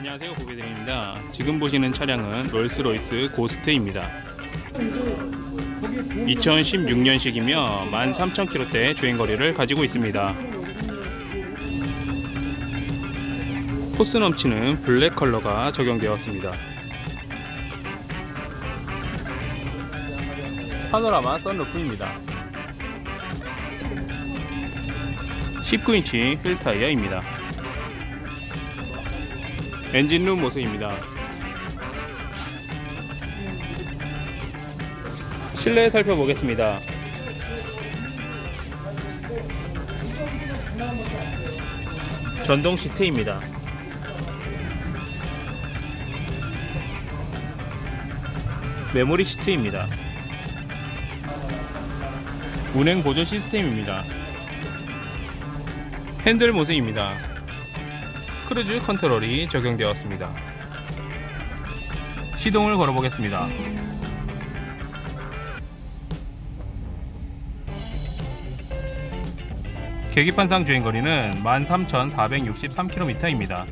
안녕하세요 고비드입니다. 지금 보시는 차량은 롤스로이스 고스트입니다. 2016년식이며 13,000km대 주행거리를 가지고 있습니다. 포스 넘치는 블랙 컬러가 적용되었습니다. 파노라마 썬루프입니다. 19인치 휠 타이어입니다 엔진룸 모습입니다. 실내 살펴보겠습니다. 전동 시트입니다. 메모리 시트입니다. 운행 보조 시스템입니다. 핸들 모습입니다. 크루즈 컨트롤이 적용되었습니다. 시동을 걸어보겠습니다. 계기판상 주행거리는 13,463km입니다.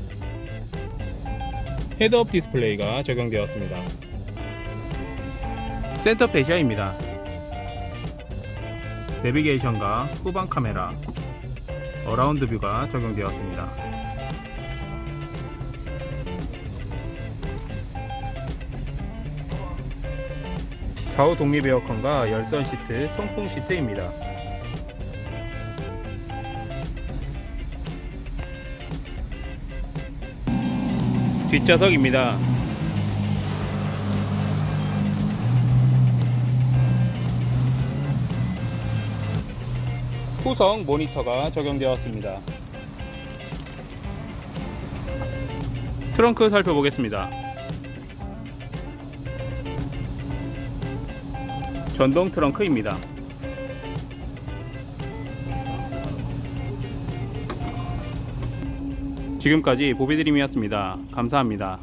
헤드업 디스플레이가 적용되었습니다. 센터 페시아입니다. 내비게이션과 후방 카메라, 어라운드 뷰가 적용되었습니다. 좌우 독립 에어컨과 열선 시트, 통풍 시트입니다. 뒷좌석입니다. 후성 모니터가 적용되었습니다. 트렁크 살펴보겠습니다. 전동 트렁크입니다. 지금까지 보비드림이었습니다. 감사합니다.